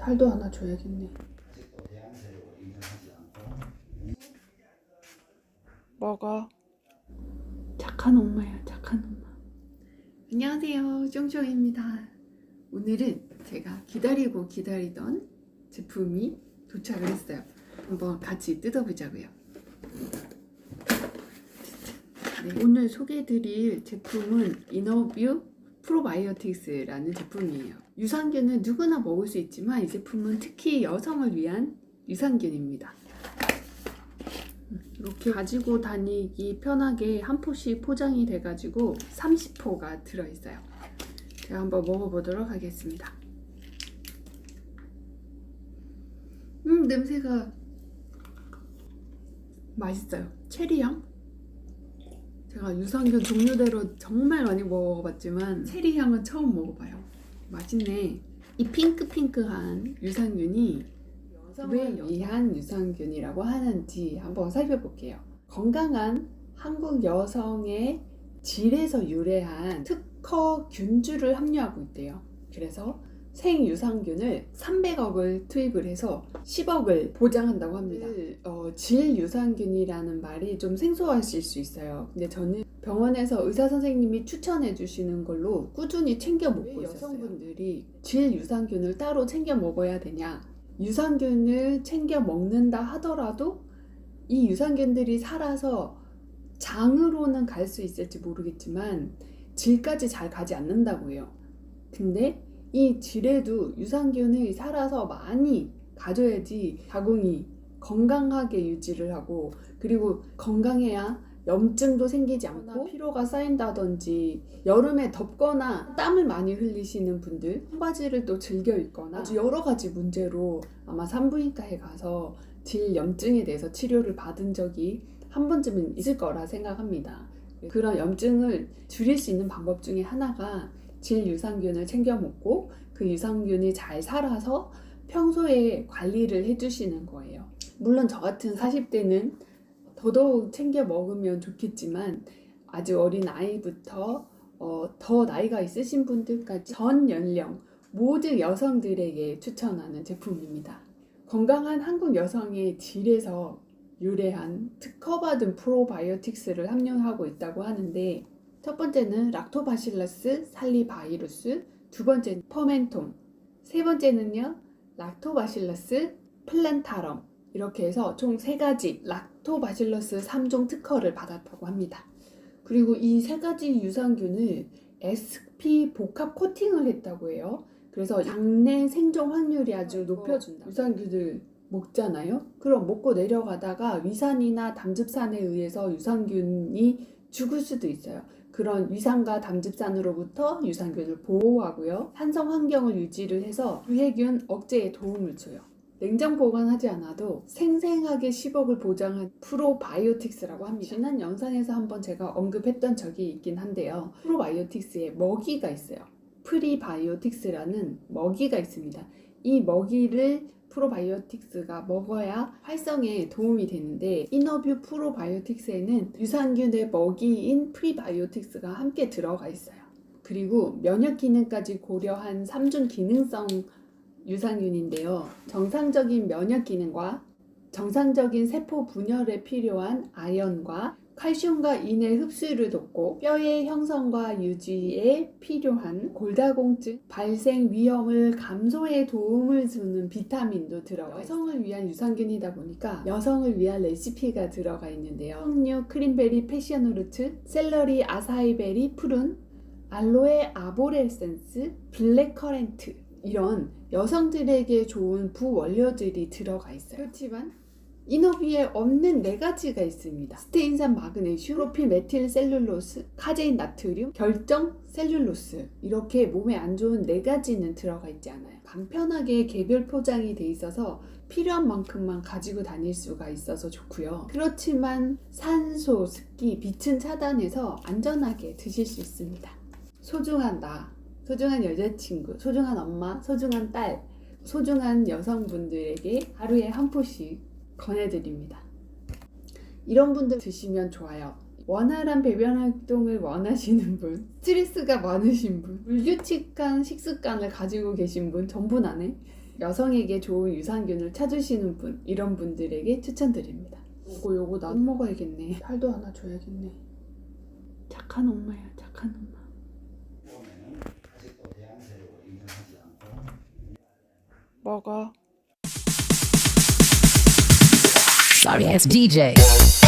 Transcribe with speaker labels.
Speaker 1: 탈도 하나 줘야겠네. 먹어. 착한 엄마야, 착한 엄마. 안녕하세요, 쫑쫑입니다. 오늘은 제가 기다리고 기다리던 제품이 도착을 했어요. 한번 같이 뜯어보자고요. 네, 오늘 소개해드릴 제품은 이너뷰 프로바이오틱스라는 제품이에요. 유산균은 누구나 먹을 수 있지만 이 제품은 특히 여성을 위한 유산균입니다. 이렇게 가지고 다니기 편하게 한 포씩 포장이 돼가지고 30포가 들어있어요. 제가 한번 먹어보도록 하겠습니다. 음, 냄새가 맛있어요. 체리향? 제가 유산균 종류대로 정말 많이 먹어봤지만 체리 향은 처음 먹어봐요. 맛있네. 이 핑크핑크한 유산균이 왜 위한 유산균이라고 하는지 한번 살펴볼게요. 건강한 한국 여성의 질에서 유래한 특허 균주를 함유하고 있대요. 그래서 생유산균을 300억을 투입을 해서 10억을 보장한다고 합니다. 어, 질 유산균이라는 말이 좀 생소하실 수 있어요. 근데 저는 병원에서 의사 선생님이 추천해 주시는 걸로 꾸준히 챙겨 먹고 있었어요. 여성분들이 질 유산균을 따로 챙겨 먹어야 되냐? 유산균을 챙겨 먹는다 하더라도 이 유산균들이 살아서 장으로는 갈 수 있을지 모르겠지만 질까지 잘 가지 않는다고 해요. 근데 이 질에도 유산균이 살아서 많이 가져야지 자궁이 건강하게 유지를 하고 그리고 건강해야 염증도 생기지 않고 피로가 쌓인다든지 여름에 덥거나 땀을 많이 흘리시는 분들 청바지를 또 즐겨 입거나 여러 가지 문제로 아마 산부인과에 가서 질 염증에 대해서 치료를 받은 적이 한 번쯤은 있을 거라 생각합니다. 그런 염증을 줄일 수 있는 방법 중에 하나가 질 유산균을 챙겨 먹고 그 유산균이 잘 살아서 평소에 관리를 해주시는 거예요. 물론 저 같은 40대는 더더욱 챙겨 먹으면 좋겠지만 아주 어린 아이부터 어, 더 나이가 있으신 분들까지 전 연령 모든 여성들에게 추천하는 제품입니다. 건강한 한국 여성의 질에서 유래한 특허받은 프로바이오틱스를 함유하고 있다고 하는데 첫 번째는 락토바실러스 살리바이루스, 두 번째는 퍼멘톰, 세 번째는요 락토바실러스 플란타럼 이렇게 해서 총 세 가지 락토바실러스 3종 특허를 받았다고 합니다. 그리고 이 세 가지 유산균을 SP 복합 코팅을 했다고 해요. 그래서 장내 생존 확률이 아주 높여준다. 유산균을 먹잖아요. 그럼 먹고 내려가다가 위산이나 담즙산에 의해서 유산균이 죽을 수도 있어요. 그런 위산과 담즙산으로부터 유산균을 보호하고요. 산성 환경을 유지를 해서 유해균 억제에 도움을 줘요. 냉장 보관하지 않아도 생생하게 10억을 보장한 프로바이오틱스라고 합니다. 지난 영상에서 한번 제가 언급했던 적이 있긴 한데요. 프로바이오틱스에 먹이가 있어요. 프리바이오틱스라는 먹이가 있습니다. 이 먹이를 프로바이오틱스가 먹어야 활성에 도움이 되는데 이너뷰 프로바이오틱스에는 유산균의 먹이인 프리바이오틱스가 함께 들어가 있어요. 그리고 면역 기능까지 고려한 3중 기능성 유산균인데요. 정상적인 면역 기능과 정상적인 세포 분열에 필요한 아연과 칼슘과 인의 흡수를 돕고 뼈의 형성과 유지에 필요한 골다공증 발생 위험을 감소에 도움을 주는 비타민도 들어가 여성을 위한 유산균이다 보니까 여성을 위한 레시피가 들어가 있는데요. 석류, 크림베리, 패션후르트, 샐러리, 아사이베리, 푸른, 알로에 아보레센스, 블랙커렌트 이런 여성들에게 좋은 부원료들이 들어가 있어요. 그렇지만 이너비에 없는 네 가지가 있습니다. 스테인산 마그네슘, 프로필 메틸 셀룰로스, 카제인 나트륨, 결정 셀룰로스 이렇게 몸에 안 좋은 네 가지는 들어가 있지 않아요. 간편하게 개별 포장이 돼 있어서 필요한 만큼만 가지고 다닐 수가 있어서 좋고요. 그렇지만 산소, 습기, 빛은 차단해서 안전하게 드실 수 있습니다. 소중한 나, 소중한 여자친구, 소중한 엄마, 소중한 딸, 소중한 여성분들에게 하루에 한 포씩 권해드립니다. 이런 분들 드시면 좋아요. 원활한 배변 활동을 원하시는 분, 스트레스가 많으신 분, 불규칙한 식습관을 가지고 계신 분 전부 나네. 여성에게 좋은 유산균을 찾으시는 분 이런 분들에게 추천드립니다. 요거 요거 나도 먹어야겠네. 살도 하나 줘야겠네. 착한 엄마야 착한 엄마. 먹어.
Speaker 2: Sorry ass DJ.